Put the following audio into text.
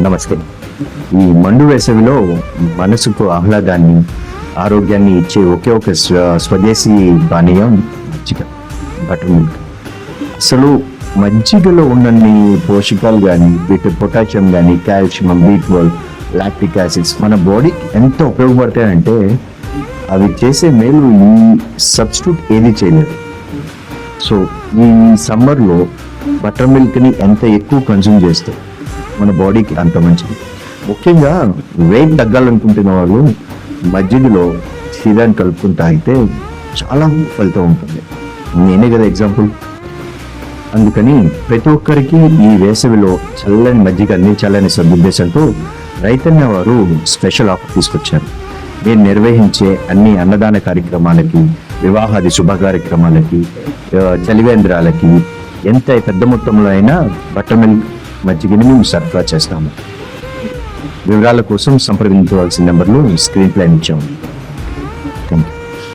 నమస్తే ఈ మండు వేసవిలో మనసుకు ఆహ్లాదాన్ని ఆరోగ్యాన్ని ఇచ్చే ఒకే ఒక స్వదేశీ పానీయం మజ్జిగ బటర్ మిల్క్. అసలు మజ్జిగలో ఉన్నన్ని పోషకాలు కానీ వీటి పొటాషియం కానీ calcium B twelve lactic acids మన బాడీకి ఎంత ఉపయోగపడతాయంటే అవి చేసే మేలు ఈ సబ్స్టిట్యూట్ ఏది చేయలేదు. సో ఈ సమ్మర్లో బటర్ మిల్క్ని ఎంత ఎక్కువ కన్జ్యూమ్ చేస్తారు మన బాడీకి అంత మంచిది. ముఖ్యంగా వెయిట్ తగ్గాలనుకుంటున్న వాళ్ళు మజ్జిగలో క్షీరాన్ని కలుపుకుని తాగితే చాలా ఫలితం ఉంటుంది. నేనే కదా ఎగ్జాంపుల్ అందుకని ప్రతి ఒక్కరికి ఈ వేసవిలో చల్లని మజ్జిగ అందించాలనే సదుద్దేశంతో రైతన్న వారు స్పెషల్ ఆఫర్ తీసుకొచ్చారు. నేను నిర్వహించే అన్ని అన్నదాన కార్యక్రమాలకి వివాహాది శుభ కార్యక్రమాలకి చలివేంద్రాలకి ఎంత పెద్ద మొత్తంలో అయినా బట్టర్ మిల్క్ మజ్జిగని మేము సరఫరా చేస్తాము. వివరాల కోసం సంప్రదించవలసిన నెంబర్లు స్క్రీన్ ప్లాన్ ఇచ్చాము